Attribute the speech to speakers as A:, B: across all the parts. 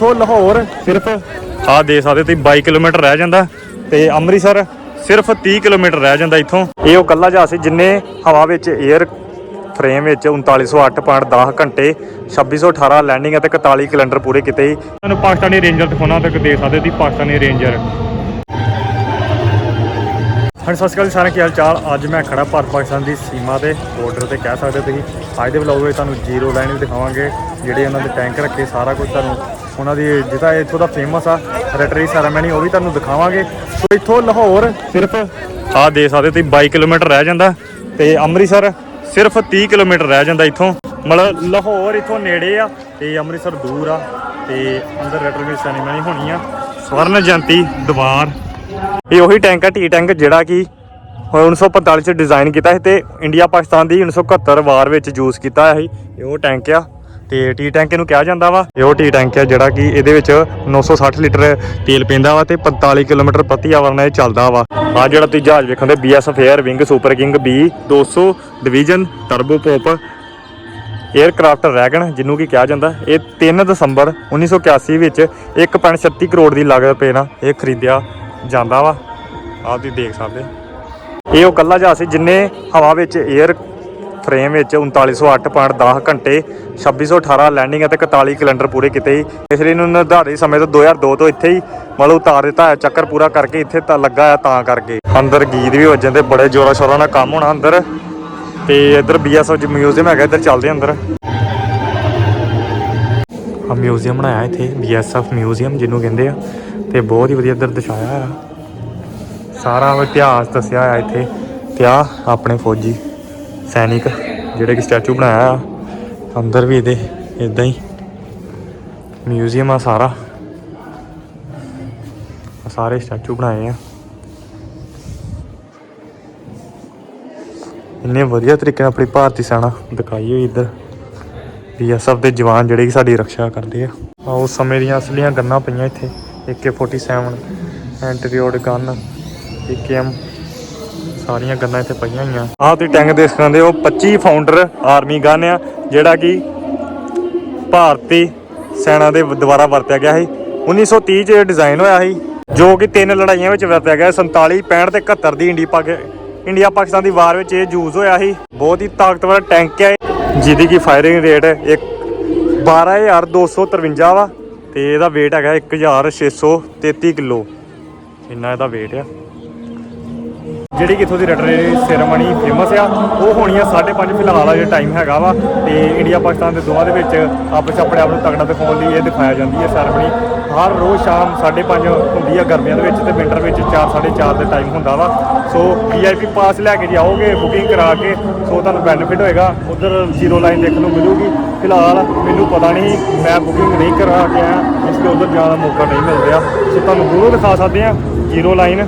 A: ਇੱਥੋਂ ਲਾਹੌਰ ਸਿਰਫ ਆ ਦੇ ਸਕਦੇ ਤੁਸੀਂ 22 ਕਿਲੋਮੀਟਰ ਰਹਿ ਜਾਂਦਾ ਤੇ ਅੰਮ੍ਰਿਤਸਰ ਸਿਰਫ 30 ਕਿਲੋਮੀਟਰ ਰਹਿ ਜਾਂਦਾ ਇੱਥੋਂ। ਇਹ ਉਹ ਕੱਲਾ ਜਹਾਜ਼ ਸੀ ਜਿੰਨੇ ਹਵਾ ਵਿੱਚ 에ਅਰ ਫਰੇਮ ਵਿੱਚ 3908.10 ਘੰਟੇ 2618 ਲੈਂਡਿੰਗ ਅਤੇ 41 ਕੈਲੰਡਰ ਪੂਰੇ ਕੀਤੇ ਸੀ। ਤੁਹਾਨੂੰ ਪਾਕਿਸਤਾਨੀ ਰੇਂਜਰ ਦਿਖਾਉਣਾ ਤੱਕ ਦੇ ਸਕਦੇ ਤੁਸੀਂ ਪਾਕਿਸਤਾਨੀ ਰੇਂਜਰ ਹਾਂ ਸਤਿ ਸ਼੍ਰੀ ਅਕਾਲ ਸਾਰਿਆਂ ਕੀ ਹਾਲ ਚਾਲ ਅੱਜ ਮੈਂ ਖੜਾ ਭਾਰਤ ਪਾਕਿਸਤਾਨ ਦੀ ਸੀਮਾ ਤੇ ਬਾਰਡਰ ਤੇ ਕਹਿ ਸਕਦੇ ਤੁਸੀਂ। ਅੱਜ ਦੇ ਵਲੌਗ ਵਿੱਚ ਤੁਹਾਨੂੰ ਜ਼ੀਰੋ ਲਾਈਨ ਵੀ ਦਿਖਾਵਾਂਗੇ ਜਿਹੜੇ ਉਹਨਾਂ ਦੇ ਟੈਂਕ ਰੱਖੇ ਸਾਰਾ ਕੁਝ ਤੁਹਾਨੂੰ ਉਹਨਾਂ ਦੀ ਜਿਹਦਾ ਇੱਥੋਂ ਦਾ ਫੇਮਸ ਆ, ਰੈਟਰੀ ਸੈਰਾਮਨੀ ਉਹ ਵੀ ਤੁਹਾਨੂੰ ਦਿਖਾਵਾਂਗੇ। ਸੋ ਇੱਥੋਂ ਲਾਹੌਰ ਸਿਰਫ ਆ ਦੇ ਸਕਦੇ ਤੁਸੀਂ 22 ਕਿਲੋਮੀਟਰ ਰਹਿ ਜਾਂਦਾ ਤੇ ਅੰਮ੍ਰਿਤਸਰ ਸਿਰਫ 30 ਕਿਲੋਮੀਟਰ ਰਹਿ ਜਾਂਦਾ ਇੱਥੋਂ। ਮਤਲਬ ਲਾਹੌਰ ਇੱਥੋਂ ਨੇੜੇ ਆ ਤੇ ਅੰਮ੍ਰਿਤਸਰ ਦੂਰ ਆ ਤੇ ਅੰਦਰ ਰੈਟਰੀ ਸੈਰਾਮਨੀ ਹੋਣੀ ਆ। ਸਵਰਨ ਜਯੰਤੀ ਦੀਵਾਰ। ਇਹ ਉਹੀ ਟੈਂਕ ਆ, ਟੀ ਟੈਂਕ ਜਿਹੜਾ ਕਿ 1945 ਚ ਡਿਜ਼ਾਈਨ ਕੀਤਾ ਸੀ ਤੇ ਇੰਡੀਆ ਪਾਕਿਸਤਾਨ ਦੀ 1971 ਵਾਰ ਵਿੱਚ ਯੂਜ਼ ਕੀਤਾ ਸੀ। ਇਹ ਉਹ ਟੈਂਕ ਆ। ਤੇ ਟੀ ਟੈਂਕ ਇਹਨੂੰ ਕਿਹਾ ਜਾਂਦਾ ਵਾ। ਇਹ ਉਹ ਟੀ ਟੈਂਕ ਹੈ ਜਿਹੜਾ ਕਿ ਇਹਦੇ ਵਿੱਚ 960 ਲੀਟਰ ਤੇਲ ਪੈਂਦਾ ਵਾ ਤੇ 45 ਕਿਲੋਮੀਟਰ ਪ੍ਰਤੀ ਆਵਰ ਨਾਲ ਇਹ ਚੱਲਦਾ ਵਾ। ਆ ਜਿਹੜਾ ਤੁਸੀਂ ਜਹਾਜ਼ ਵੇਖਣ ਵੇਖਦੇ BS fair wing super king B 200 division turbo pop aircraft ਰੈਗਨ ਜਿਹਨੂੰ ਕੀ ਕਿਹਾ ਜਾਂਦਾ। ਇਹ 3 ਦਸੰਬਰ 1981 ਵਿੱਚ 1.36 ਕਰੋੜ ਦੀ ਲਾਗਤ ਪੇ ਨਾਲ ਇਹ ਖਰੀਦਿਆ ਜਾਂਦਾ ਵਾ। ਆਪ ਤੁਸੀਂ ਦੇਖ ਸਕਦੇ ਇਹ ਉਹ ਕੱਲਾ ਜਹਾਜ਼ ਸੀ ਜਿੰਨੇ ਹਵਾ ਵਿੱਚ ਏਅਰ ਫਰੇਮ ਵਿੱਚ 3908.10 ਘੰਟੇ 2618 ਲੈਂਡਿੰਗ ਅਤੇ 41 ਕੈਲੰਡਰ ਪੂਰੇ ਕੀਤੇ ਸੀ। ਇਸ ਲਈ ਇਹਨੂੰ ਨਿਰਧਾਰਿਤ ਸਮੇਂ ਤੋਂ 2002 ਤੋਂ ਇੱਥੇ ਹੀ ਮਤਲਬ ਉਤਾਰ ਦਿੱਤਾ ਹੈ। ਚੱਕਰ ਪੂਰਾ ਕਰਕੇ ਇੱਥੇ ਤਾਂ ਲੱਗਾ ਆ ਤਾਂ ਕਰਕੇ। ਅੰਦਰ ਗੀਤ ਵੀ ਵੱਜਣ ਤੇ ਬੜੇ ਜ਼ੋਰਾਂ ਸ਼ੋਰਾਂ ਨਾਲ ਕੰਮ ਹੋਣਾ ਅੰਦਰ। ਤੇ ਇੱਧਰ ਬੀਐਸਐਫ ਮਿਊਜ਼ੀਅਮ ਹੈਗਾ, ਇੱਧਰ ਚੱਲਦੇ ਅੰਦਰ। ਆ ਮਿਊਜ਼ੀਅਮ ਬਣਾਇਆ ਇੱਥੇ ਬੀਐਸਐਫ ਮਿਊਜ਼ੀਅਮ ਜਿਹਨੂੰ ਕਹਿੰਦੇ ਆ। ਤੇ ਬਹੁਤ ਹੀ ਵਧੀਆ ਇੱਧਰ ਦਰਸਾਇਆ ਆ। ਸਾਰਾ ਇਤਿਹਾਸ ਦੱਸਿਆ ਆ ਇੱਥੇ। ਤੇ ਆ ਆਪਣੇ ਫੌਜੀ ਸੈਨਿਕ, ਜਿਹੜੇ ਕਿ ਸਟੈਚੂ ਬਣਾਇਆ ਆ, ਅੰਦਰ ਵੀ ਇਹਦੇ ਇਦਾਂ ਹੀ। ਮਿਊਜ਼ੀਅਮ ਆ ਸਾਰਾ। ਸਾਰੇ ਸਟੈਚੂ ਬਣਾਏ ਆ। ਇੰਨੇ ਵਧੀਆ ਤਰੀਕੇ ਨਾਲ ਆਪਣੀ ਭਾਰਤੀ ਸੈਨਾ ਦਿਖਾਈ ਹੋਈ ਇੱਧਰ। ਬੀਐਸਐਫ ਦੇ ਜਵਾਨ ਜਿਹੜੇ ਕਿ ਸਾਡੀ ਰੱਖਿਆ ਕਰਦੇ ਆ। ਆ ਉਸ ਸਮੇਂ ਦੀਆਂ ਅਸਲੀਆਂ ਗੰਨਾਂ ਪਈਆਂ ਇੱਥੇ। AK47 ਐਂਟੀਰੀਓਡ ਗਨ AKM ਸਾਰੀਆਂ ਗੰਨਾਂ ਇੱਥੇ ਪਈਆਂ ਹੋਈਆਂ। ਆਹ ਤੁਸੀਂ ਟੈਂਕ ਦੇਖ ਸਕਦੇ ਹੋ 25 ਫਾਊਂਡਰ ਆਰਮੀ ਗਨ ਆ, ਜਿਹੜਾ ਕਿ ਭਾਰਤੀ ਸੈਨਾ ਦੇ ਦੁਆਰਾ ਵਰਤਿਆ ਗਿਆ ਸੀ। 1930 ਚ ਇਹ ਡਿਜ਼ਾਈਨ ਹੋਇਆ ਸੀ, ਜੋ ਕਿ ਤਿੰਨ ਲੜਾਈਆਂ ਵਿੱਚ ਵਰਤਿਆ ਗਿਆ 47 65 ਤੇ 71 ਦੀ ਇੰਡੀ ਪਾਕ, ਇੰਡੀਆ ਪਾਕਿਸਤਾਨ ਦੀ ਵਾਰ ਵਿੱਚ ਇਹ ਯੂਜ਼ ਹੋਇਆ ਸੀ। ਬਹੁਤ ਹੀ ਤਾਕਤਵਰ ਟੈਂਕ ਹੈ ਜਿਹਦੀ ਕੀ ਫਾਇਰਿੰਗ ਰੇਟ ਇੱਕ 12253 ਵਾ, ਤੇ ਇਹਦਾ weight ਹੈਗਾ 1633 ਕਿਲੋ। ਇੰਨਾ ਇਹਦਾ weight ਆ। ਜਿਹੜੀ ਕਿ ਇੱਥੋਂ ਦੀ ਰਟਰੇ ਸੈਰੇਮਨੀ ਫੇਮਸ ਆ, ਉਹ ਹੋਣੀ ਆ 5:30 ਫਿਲਹਾਲ ਆ ਜਿਹੜਾ ਟਾਈਮ ਹੈਗਾ ਵਾ, ਤੇ ਇੰਡੀਆ ਪਾਕਿਸਤਾਨ ਦੇ ਦੋਵਾਂ ਦੇ ਵਿੱਚ ਆਪਸ 'ਚ ਆਪਣੇ ਆਪ ਨੂੰ ਤਕੜਾ ਦਿਖਾਉਣ ਲਈ ਇਹ ਦਿਖਾਇਆ ਜਾਂਦੀ ਹੈ ਸੈਰੇਮਨੀ। ਹਰ ਰੋਜ਼ ਸ਼ਾਮ 5:30 ਹੁੰਦੀ ਆ ਗਰਮੀਆਂ ਦੇ ਵਿੱਚ ਤੇ ਵਿੰਟਰ ਵਿੱਚ 4:30 ਦੇ ਟਾਈਮ ਹੁੰਦਾ ਵਾ। ਸੋ ਵੀਆਈਪੀ ਪਾਸ ਲੈ ਕੇ ਜਾਓਗੇ ਬੁਕਿੰਗ ਕਰਾ ਕੇ ਸੋ ਤੁਹਾਨੂੰ ਬੈਨੀਫਿਟ ਹੋਏਗਾ। ਉਧਰ ਜ਼ੀਰੋ ਲਾਈਨ ਦੇਖਣ ਨੂੰ ਮਿਲੂਗੀ। ਫਿਲਹਾਲ ਮੈਨੂੰ ਪਤਾ ਨਹੀਂ, ਮੈਂ ਬੁਕਿੰਗ ਨਹੀਂ ਕਰਾ ਕੇ ਆਇਆ, ਇਸ ਲਈ ਉਧਰ ਜਾਣ ਦਾ ਮੌਕਾ ਨਹੀਂ ਮਿਲ ਰਿਹਾ। ਸੋ ਤੁਹਾਨੂੰ ਜ਼ਰੂਰ ਦਿਖਾ ਸਕਦੇ ਆ ਜ਼ੀਰੋ ਲਾਈਨ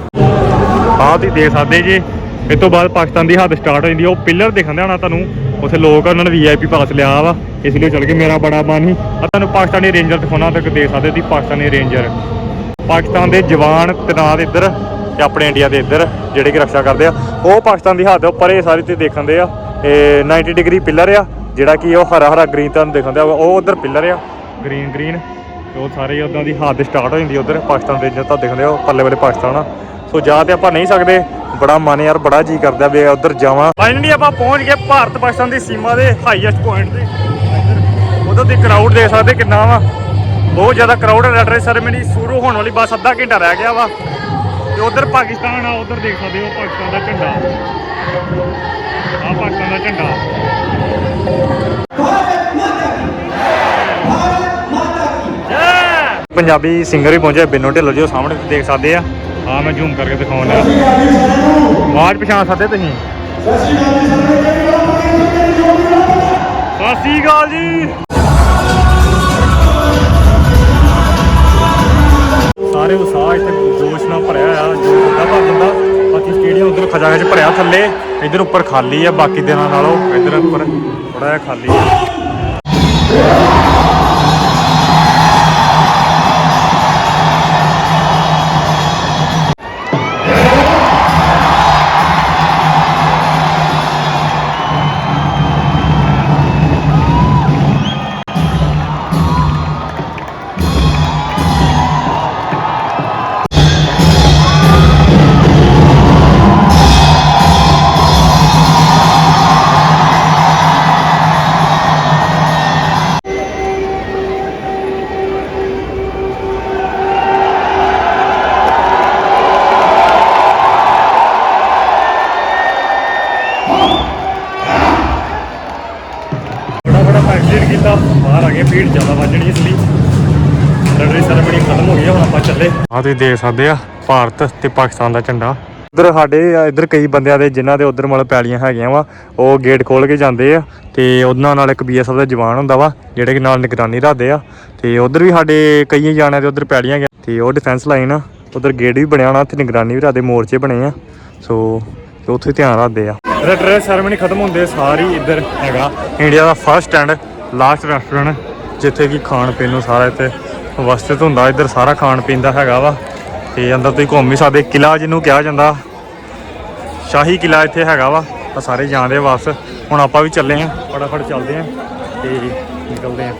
A: ਆਹ ਤੁਸੀਂ ਦੇਖ ਸਕਦੇ ਜੀ। ਇਸ ਤੋਂ ਬਾਅਦ ਪਾਕਿਸਤਾਨ ਦੀ ਹੱਦ ਸਟਾਰਟ ਹੋ ਜਾਂਦੀ ਹੈ ਉਹ ਪਿੱਲਰ ਦਿਖਾਉਂਦੇ ਹੋਣਾ ਤੁਹਾਨੂੰ। ਉੱਥੇ ਲੋਕ ਉਹਨਾਂ ਨੇ ਵੀਆਈਪੀ ਪਾਸ ਲਿਆ ਵਾ। ਇਸ ਲਈ ਚੱਲ ਕੇ ਮੇਰਾ ਬੜਾ ਮਨ ਹੀ ਆ ਤੁਹਾਨੂੰ ਪਾਕਿਸਤਾਨੀ ਰੇਂਜਰ ਦਿਖਾਉਣਾ ਤੱਕ ਦੇਖ ਸਕਦੇ ਤੁਸੀਂ ਪਾਕਿਸਤਾਨੀ ਰੇਂਜਰ ਪਾਕਿਸਤਾਨ ਦੇ ਜਵਾਨ ਤੈਨਾਤ ਇੱਧਰ ਤੇ ਆਪਣੇ ਇੰਡੀਆ ਦੇ ਇੱਧਰ, ਜਿਹੜੇ ਕਿ ਰੱਖਿਆ ਕਰਦੇ ਆ। ਉਹ ਪਾਕਿਸਤਾਨ ਦੀ ਹੱਦ ਉੱਪਰ ਇਹ ਸਾਰੇ ਤੇ ਦੇਖਣ ਦੇ ਆ। ਇਹ 90 ਡਿਗਰੀ ਪਿੱਲਰ ਆ, ਜਿਹੜਾ ਕਿ ਉਹ ਹਰਾ ਹਰਾ ਗ੍ਰੀਨ ਤੁਹਾਨੂੰ ਦਿਖਾਉਂਦੇ ਆ ਉਹ ਉਧਰ ਪਿੱਲਰ ਆ ਗ੍ਰੀਨ ਗ੍ਰੀਨ ਉਹ ਸਾਰੇ ਉਦਾਂ ਦੀ ਹੱਦ ਸਟਾਰਟ ਹੋ ਜਾਂਦੀ ਉਧਰ। ਪਾਕਿਸਤਾਨ ਰੇਂਜਰ ਤਾਂ ਦਿਖਦੇ ਹੋ ਪੱਲੇ ਵਾਲੇ ਪਾਕਿਸਤਾਨ ਆ। ਸੋ ਜਾ ਤੇ ਆਪਾਂ ਨਹੀਂ ਸਕਦੇ। ਬੜਾ ਮਨ ਯਾਰ ਬੜਾ ਜੀ ਕਰਦਾ ਵੀ ਉਧਰ ਜਾਵਾਂ। ਫਾਈਨਲੀ ਆਪਾਂ ਪਹੁੰਚ ਗਏ ਭਾਰਤ ਪਾਕਿਸਤਾਨ ਦੀ ਸੀਮਾ ਦੇ ਹਾਈਐਸਟ ਪੁਆਇੰਟ ਤੇ। ਉਧਰ ਦੀ ਕਰਾਊਡ ਦੇਖ ਸਕਦੇ ਕਿੰਨਾ ਵਾ। ਬਹੁਤ ਜ਼ਿਆਦਾ ਕਰਾਊਡ ਹੈ ਰੈਟਰੇ ਸੈਰੇਮਨੀ ਸ਼ੁਰੂ ਹੋਣ ਵਾਲੀ ਬਸ ਅੱਧਾ ਘੰਟਾ ਰਹਿ ਗਿਆ ਵਾ। ਤੇ ਉਧਰ ਪਾਕਿਸਤਾਨ ਆ ਉਧਰ ਦੇਖ ਸਕਦੇ ਹੋ ਪਾਕਿਸਤਾਨ ਦਾ ਝੰਡਾ। ਆ ਪਾਕਿਸਤਾਨ ਦਾ ਝੰਡਾ। ਜੈ ਪੰਜਾਬੀ ਸਿੰਗਰ ਵੀ ਪਹੁੰਚੇ ਬਿੰਨੋ ਢਿੱਲੋਂ ਜੀ ਉਹ ਸਾਹਮਣੇ ਦੇਖ ਸਕਦੇ ਆ। ਹਾਂ, ਮੈਂ ਜ਼ੂਮ ਕਰਕੇ ਦਿਖਾਉਣ ਲਿਆ ਆਵਾਜ਼ ਪਛਾਣ ਸਕਦੇ ਤੁਸੀਂ? ਸਤਿ ਸ਼੍ਰੀ ਅਕਾਲ ਜੀ। ਸਾਰੇ ਉਸਾਹ ਇੱਥੇ ਜੋਸ਼ ਨਾਲ ਭਰਿਆ ਆ ਜੋ ਹੁੰਦਾ ਭਰ ਦਿੰਦਾ। ਬਾਕੀ ਸਟੇਡੀਅਮ ਉਧਰ ਖਜਾਨੇ ਚ ਭਰਿਆ ਥੱਲੇ। ਇਧਰ ਉੱਪਰ ਖਾਲੀ ਆ, ਬਾਕੀ ਦਿਨਾਂ ਨਾਲੋਂ ਇਧਰ ਉੱਪਰ ਥੋੜਾ ਜਿਹਾ ਖਾਲੀ ਆ। ਭੀੜ ਜ਼ਿਆਦਾ ਵੱਜਣੀ ਇਸ ਲਈ। ਰਟਰੀ ਸੈਰੇਮਨੀ ਖਤਮ ਹੋ ਗਈ ਆ, ਹੁਣ ਆਪਾਂ ਚੱਲੇ। ਆ ਤੁਸੀਂ ਦੇਖ ਸਕਦੇ ਆ ਭਾਰਤ ਤੇ ਪਾਕਿਸਤਾਨ ਦਾ ਝੰਡਾ। ਉਧਰ ਸਾਡੇ ਇਧਰ ਕਈ ਬੰਦਿਆਂ ਦੇ ਜਿਨ੍ਹਾਂ ਦੇ ਉਧਰ ਮਤਲਬ ਪੈਲੀਆਂ ਹੈਗੀਆਂ ਵਾ ਉਹ ਗੇਟ ਖੋਲ ਕੇ ਜਾਂਦੇ ਆ ਤੇ ਉਹਨਾਂ ਨਾਲ ਇੱਕ ਬੀਐਸਐਫ ਦਾ ਜਵਾਨ ਹੁੰਦਾ ਵਾ ਜਿਹੜੇ ਕਿ ਨਾਲ ਨਿਗਰਾਨੀ ਰੱਖਦੇ ਆ। ਤੇ ਉਧਰ ਵੀ ਸਾਡੇ ਕਈ ਜਾਣਿਆਂ ਦੇ ਉਧਰ ਪੈਲੀਆਂ ਗਿਆ ਤੇ ਉਹ ਡਿਫੈਂਸ ਲਾਈਨ ਆ ਉਧਰ ਗੇਟ ਵੀ ਬਣਿਆ ਹੋਣਾ ਤੇ ਨਿਗਰਾਨੀ ਵੀ ਰੱਖਦੇ ਮੋਰਚੇ ਬਣੇ ਆ। ਸੋ ਤੇ ਉੱਥੇ ਧਿਆਨ ਰੱਖਦੇ ਆ। ਰੈਟਰ ਸੈਰੇਮਨੀ ਖਤਮ ਹੁੰਦੇ ਸਾਰੀ ਇੱਧਰ ਹੈਗਾ। ਇੰਡੀਆ ਦਾ ਫਰਸਟ ਐਂਡ ਲਾਸਟ ਰੈਸਟੋਰੈਂਟ ਜਿੱਥੇ ਕਿ ਖਾਣ ਪੀਣ ਨੂੰ ਸਾਰਾ ਇੱਥੇ ਵਿਵਸਥਿਤ ਹੁੰਦਾ, ਇੱਧਰ ਸਾਰਾ ਖਾਣ ਪੀਣ ਦਾ ਹੈਗਾ ਵਾ। ਤੇ ਅੰਦਰ ਤੁਸੀਂ ਘੁੰਮ ਵੀ ਸਕਦੇ ਕਿਲਾ ਜਿਹਨੂੰ ਕਿਹਾ ਜਾਂਦਾ, ਸ਼ਾਹੀ ਕਿਲਾ ਇੱਥੇ ਹੈਗਾ ਵਾ। ਆ ਸਾਰੇ ਜਾਣਦੇ ਆ ਵਾਪਸ। ਹੁਣ ਆਪਾਂ ਵੀ ਚੱਲੇ ਆਂ, ਫਟਾਫਟ ਚੱਲਦੇ ਆਂ ਤੇ ਨਿਕਲਦੇ ਆਂ।